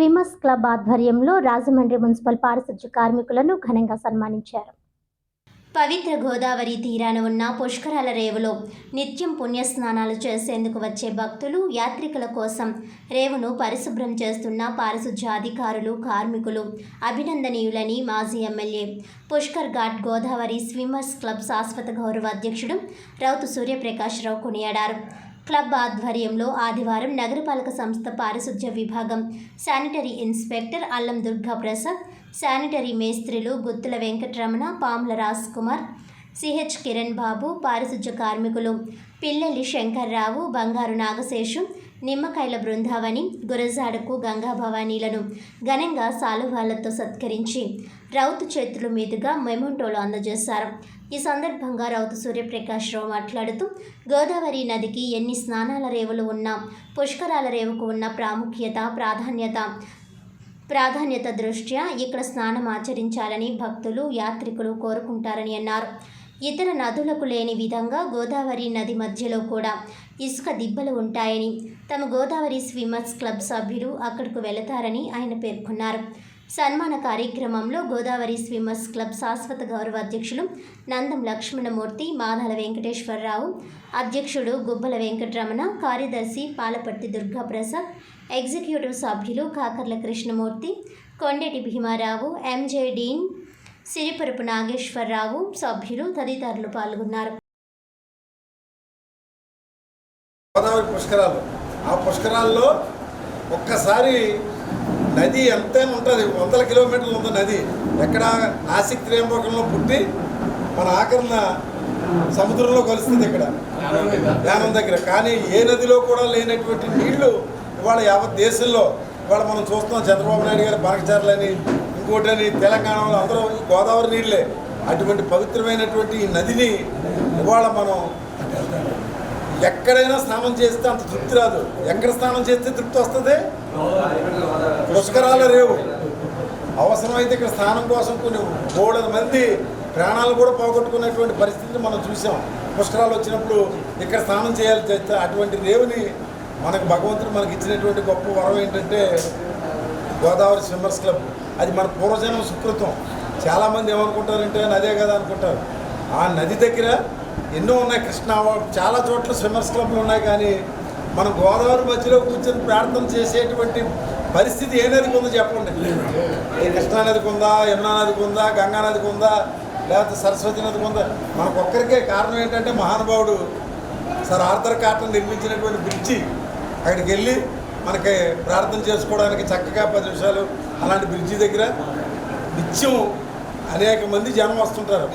Swimmers club ఆధ్వర్యంలో Rajahmundry municipal పారిశుధ్య కార్మికులను ఘనంగా సన్మానించారు. పవిత్ర గోదావరి తీరాన ఉన్న పుష్కరాల రేవులో నిత్యం పుణ్యస్నానాలు చేసేందుకు వచ్చే భక్తులు యాత్రికుల కోసం రేవును పరిశుభ్రం చేస్తున్న పారిశుధ్య అధికారులు కార్మికులు అభినందనీయులని మాజీ MLA Pushkar Ghat Godavari swimmers club శాశ్వత గౌరవ అధ్యక్షుడు రౌతు సూర్యప్రకాశ్రావు కొనియాడారు. క్లబ్ ఆధ్వర్యంలో ఆదివారం నగరపాలక సంస్థ పారిశుధ్య విభాగం sanitary inspector Allam Durga Prasad sanitary మేస్త్రిలు Guttula Venkataramana Pamula Raj Kumar CH Kiran Babu పారిశుధ్య కార్మికులు పిల్లలి శంకర్రావు బంగారు నాగశేషు నిమ్మకాయల బృందావని గురజాడకు గంగా భవానీలను ఘనంగా సాలువాళ్ళతో సత్కరించి రౌతు చేతుల మీదుగా మెమోంటోలు అందజేశారు. ఈ సందర్భంగా రౌతు సూర్యప్రకాష్ రావు మాట్లాడుతూ గోదావరి నదికి ఎన్ని స్నానాల రేవులు ఉన్నా పుష్కరాల రేవుకు ఉన్న ప్రాముఖ్యత ప్రాధాన్యత ప్రాధాన్యత దృష్ట్యా ఇక్కడ స్నానం ఆచరించాలని భక్తులు యాత్రికులు కోరుకుంటారని అన్నారు. ఇతర నదులకు లేని విధంగా గోదావరి నది మధ్యలో కూడా ఇసుక దిబ్బలు ఉంటాయని తమ గోదావరి స్విమ్మర్స్ క్లబ్ సభ్యులు అక్కడకు వెళతారని ఆయన పేర్కొన్నారు. సన్మాన కార్యక్రమంలో గోదావరి స్విమ్మర్స్ క్లబ్ శాశ్వత గౌరవ అధ్యక్షులు నందం లక్ష్మణమూర్తి మాదాల వెంకటేశ్వరరావు అధ్యక్షుడు గుబ్బల వెంకటరమణ కార్యదర్శి పాలపర్తి దుర్గాప్రసాద్ ఎగ్జిక్యూటివ్ సభ్యులు Kakarla Krishnamurthy Kondati Bhimarao M J Dean Siriparupu Nageswararao సభ్యులు తదితరులు పాల్గొన్నారు. గోదావరి పుష్కరాలు. ఆ పుష్కరాల్లో ఒక్కసారి నది ఎంతైనా ఉంటుంది? వందల కిలోమీటర్లు ఉంది నది. ఎక్కడ నాసిక్ త్రేంబకంలో పుట్టి మన ఆఖరణ సముద్రంలో కలుస్తుంది ఇక్కడ. ధ్యానం దగ్గర. కానీ ఏ నదిలో కూడా లేనటువంటి నీళ్ళు ఇవాళ యావత్ దేశంలో ఇవాళ మనం చూస్తున్నాం చంద్రబాబు నాయుడు గారి బనకచర్లని ఇంకోటని తెలంగాణలో అందరూ గోదావరి నీళ్ళే అటువంటి పవిత్రమైనటువంటి ఈ నదిని ఇవాళ మనం ఎక్కడైనా స్నానం చేస్తే అంత తృప్తి రాదు. ఎక్కడ స్నానం చేస్తే తృప్తి వస్తుంది? పుష్కరాల రేవు. అవసరమైతే ఇక్కడ స్నానం కోసం కొన్ని బోడల మంది ప్రాణాలు కూడా పోగొట్టుకున్నటువంటి పరిస్థితిని మనం చూసాం. పుష్కరాలు వచ్చినప్పుడు ఇక్కడ స్నానం చేయాలి చేస్తే అటువంటి రేవుని మనకు భగవంతుడు మనకి ఇచ్చినటువంటి గొప్ప వరం ఏంటంటే గోదావరి స్విమ్మర్స్ క్లబ్. అది మన పూర్వజన్మ సుకృతం. చాలామంది ఏమనుకుంటారంటే నదే కదా అనుకుంటారు. ఆ నది దగ్గర ఎన్నో ఉన్నాయి. కృష్ణా చాలా చోట్ల స్విమ్మర్స్ క్లబ్లు ఉన్నాయి కానీ మనం గోదావరి మధ్యలో కూర్చొని ప్రార్థన చేసేటువంటి పరిస్థితి ఏ నదికి ఉందో చెప్పండి. కృష్ణానదికి కృష్ణా నదికి ఉందా యమునా నదికి ఉందా గంగా నదికి ఉందా లేకపోతే సరస్వతి నదికి ఉందా? మనకొక్కరికే కారణం ఏంటంటే మహానుభావుడు సార్ ఆర్థర్ కాటన్ నిర్మించినటువంటి బ్రిడ్జి. అక్కడికి వెళ్ళి మనకి ప్రార్థన చేసుకోవడానికి చక్కగా పది నిమిషాలు అలాంటి బ్రిడ్జి దగ్గర నిత్యం అనేక మంది జనం వస్తుంటారు.